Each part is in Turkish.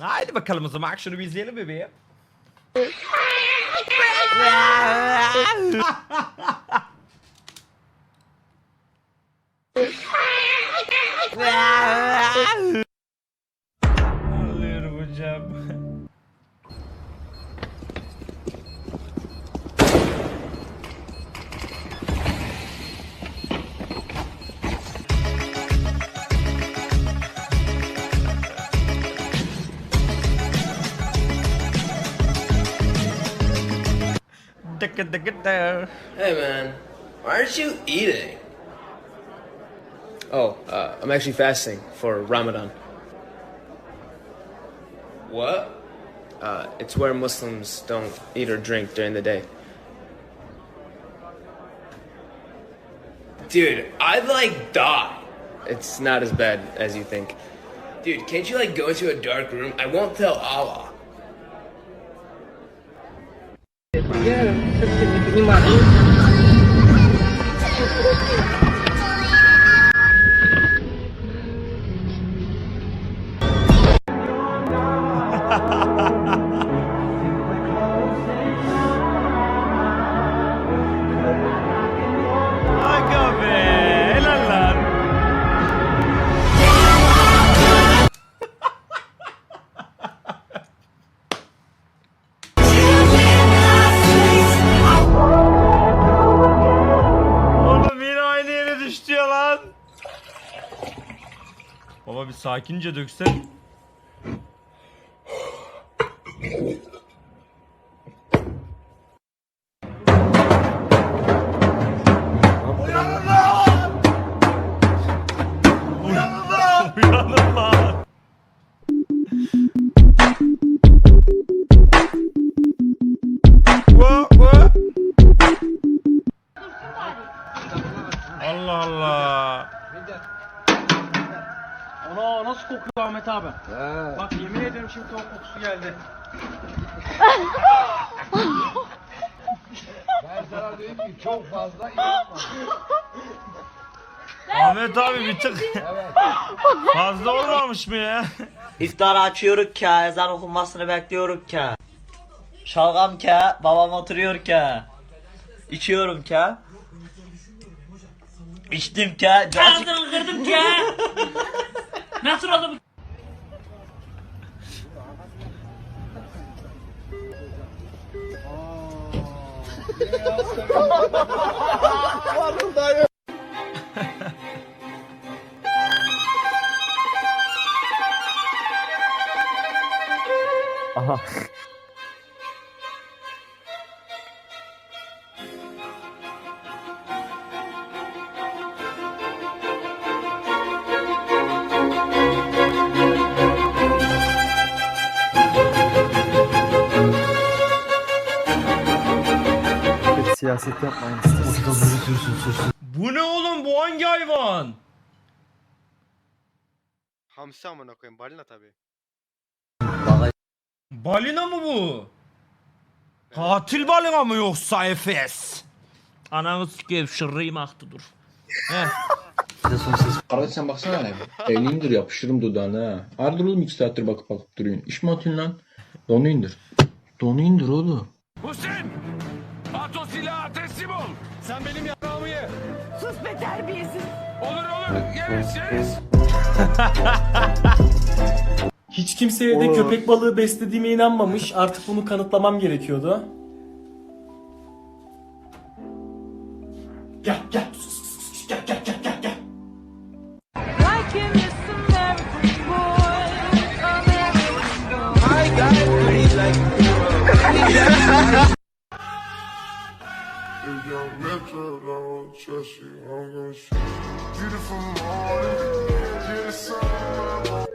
Haydi bakalım o zaman şunu bir izleyelim bebeğim. Dıkı dıkı dı. Hey man, why aren't you eating? Oh, uh, I'm actually fasting for Ramadan. What? Uh, it's where Muslims don't eat or drink during the day. Dude, I'd like die. It's not as bad as you think. Dude, can't you like go into a dark room? I won't tell Allah. Я совсем не понимаю. Bir sakince döksen. Uyanın lan. Wo, şimdi tavuk kokusu geldi. Ahmet abi bir tık fazla olmamış mı ya? İftar açıyoruz ki, ezan okunmasını bekliyoruz ki. Şalgam ki, babam oturuyor ki. İçiyorum ki. İçtim ki. Ağzını kırdım ki. Nasıl oldu bu? Nossa, não dá, eu Siyaset yapmayın. Bu ne oğlum bu hangi hayvan? Hamsi amına koyayım balina tabii. Balina mı bu? Katil balina mı yoksa Efes? Ananı sikeyim şırrıyım aktı dur. Heh. Kardeş sen baksana hele. Elini indir yapıştırırım dudağına ha. Hardır oğlum iki saattir bakıp bakıp duruyorsun. İş mi atıyorsun lan? Donu indir. Donu indir oğlum. Hüseyin! Sen benim yaprağımı ye! Sus be terbiyesiz. Olur olur yeriz yeriz! Hiç kimse evde köpek balığı beslediğime inanmamış. Artık bunu kanıtlamam gerekiyordu. Gel gel. Gel gel gel gel gel. your lips I trust you, I'm gonna you. Beautiful morning, get sun.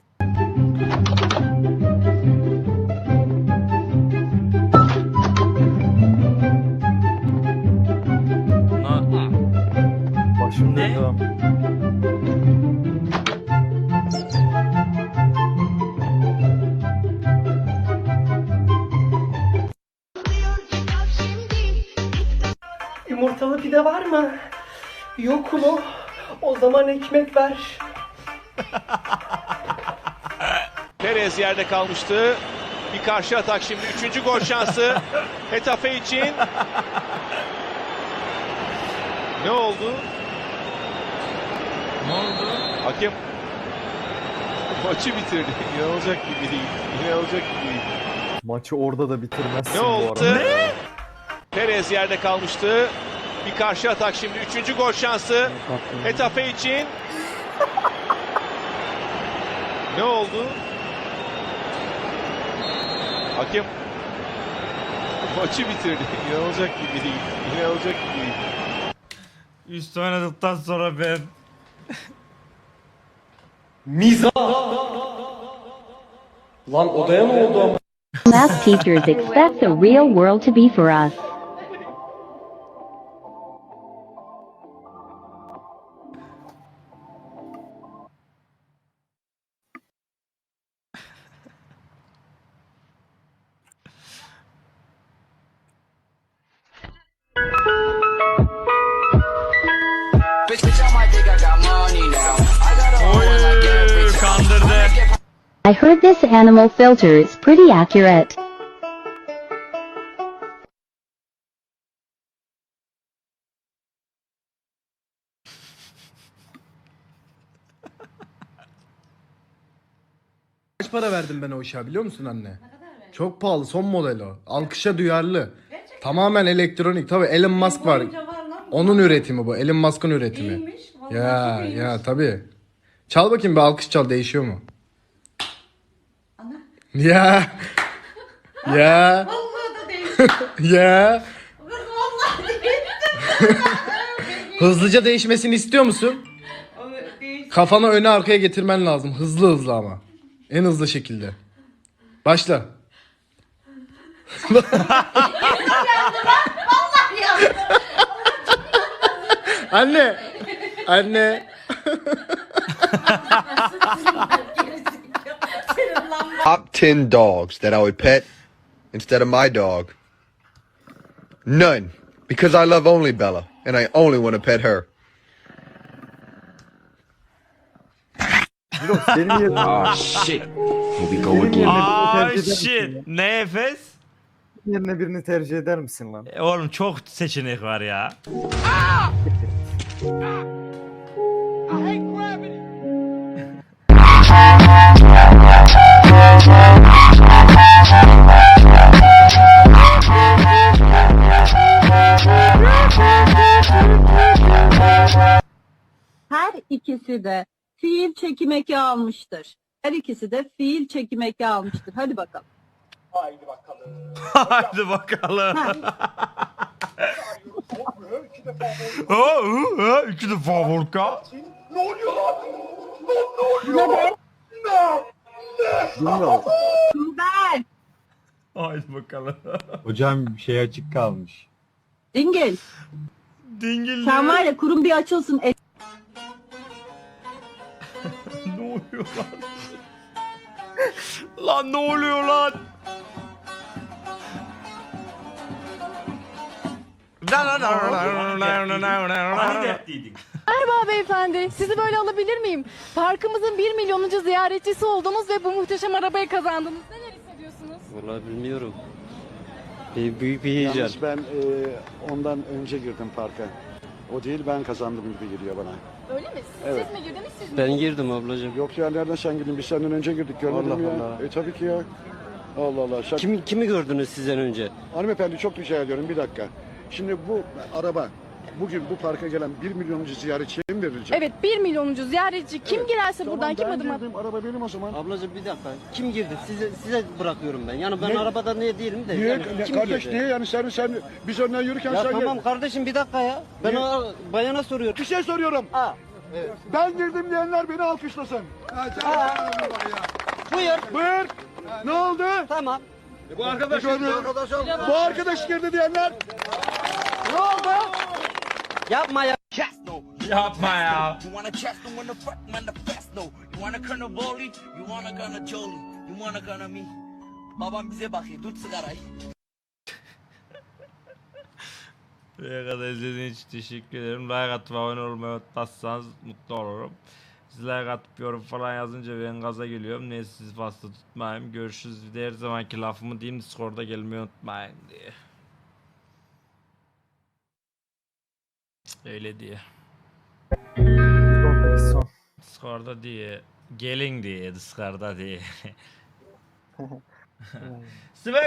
Yumurtalı pide var mı? Yok mu? O zaman ekmek ver. Perez yerde kalmıştı. Bir karşı atak şimdi. Üçüncü gol şansı. Hetafe için. Ne oldu? Ne oldu? Hakem maçı bitirdi. İnanılacak gibi değil. İnanılacak gibi değil. Maçı orada da bitirmezsin Ne bu oldu? arada. Perez yerde kalmıştı. Bir karşı atak şimdi. Üçüncü gol şansı. Hetafe için. ne oldu? Hakem maçı bitirdi. İnanılacak gibi değil. İnanılacak gibi değil. Üst oynadıktan sonra ben Mizah. Lan odaya ne oldu ama? Math teachers expect the real world to be for us. I heard this animal filter is pretty accurate. Kaç para verdim ben o işe biliyor musun anne? Çok pahalı son model o. Alkışa duyarlı. Tamamen elektronik. Tabi Elon Musk var. Onun üretimi bu. Elon Musk'ın üretimi. Ya ya tabi. Çal bakayım bir alkış çal değişiyor mu? Ya. Ya. ya. Hızlıca değişmesini istiyor musun? Kafanı öne arkaya getirmen lazım. Hızlı hızlı ama. En hızlı şekilde. Başla. Anne. Anne. Top 10 dogs that I would pet instead of my dog. None. Because I love only Bella and I only want to pet her. Benim yerim. Aa shit. Ne Efes? yerine birini tercih eder misin lan? E, Oğlum çok seçenek var ya. almıştır. Her ikisi de fiil çekim eki almıştır. Hadi bakalım. Haydi bakalım. Ha, hı, ha, iki defa Volkan. Ben. Haydi bakalım. Hocam şey açık kalmış. Dingil. Dingil Sen ne? var ya kurum bir açılsın. E- oluyor lan? lan ne oluyor lan? Merhaba beyefendi. Sizi böyle alabilir miyim? Parkımızın 1 milyonuncu ziyaretçisi oldunuz ve bu muhteşem arabayı kazandınız. Neler hissediyorsunuz? Valla bilmiyorum. Bir, büyük bir heyecan. ben ondan önce girdim parka. O değil ben kazandım gibi geliyor bana. Öyle mi? Evet. Siz mi girdiniz siz mi? Ben girdim ablacığım. Yok ya nereden sen girdin? Biz senden önce girdik görmedin mi ya? E tabii ki ya. Allah Allah. Şak... Kimi, kimi gördünüz sizden önce? Hanımefendi çok rica ediyorum bir dakika. Şimdi bu araba bugün bu parka gelen 1 milyonuncu ziyaretçiye mi verilecek? Evet 1 milyonuncu ziyaretçi kim Evet. girerse Tamam, buradan kim ben adım girdim, Araba benim o zaman. Ablacığım bir dakika. Kim girdi? Size size bırakıyorum ben. Yani ben Ne? arabada niye değilim de. Niye? yani Ne- kim kardeş girdi? niye yani sen sen biz önden yürürken Ya sen tamam gel- kardeşim bir dakika ya. Ben Niye? o bayana soruyorum. Bir şey soruyorum. Ha. Ben girdim diyenler beni alkışlasın. Buyur. Buyur. Ne oldu? Tamam. Bu arkadaş Bu arkadaş girdi diyenler. Ne oldu? Yapma ya. Yapma ya. Babam bize bakıyor. Tut sigarayı. Buraya kadar izlediğiniz için teşekkür ederim. Like atıp abone olmayı unutmazsanız mutlu olurum. Siz like atıp yorum falan yazınca ben gaza geliyorum. Neyse sizi fazla tutmayayım. Görüşürüz. Bir de her zamanki lafımı diyeyim Discord'a gelmeyi unutmayın diye. Öyle diye. Son. Skorda diye. Gelin diye. Skorda diye. Smack